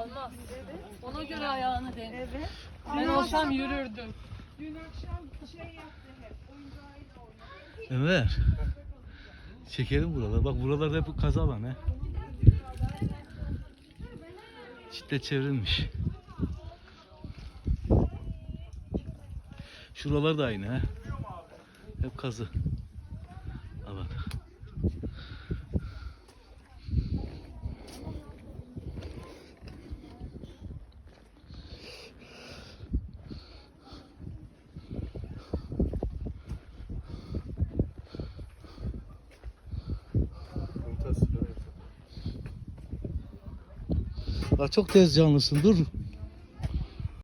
Olmaz. Ona göre ayağını denk. Evet. Ben olsam yürürdüm. Dün akşam şey yaptı hep. Oyuncağıyla oynadı. Çekelim buraları. Bak buralar hep kaza alan he. Çitle çevrilmiş. Şuralar da aynı he. Hep kazı. Ha bak. Bak çok tez canlısın dur.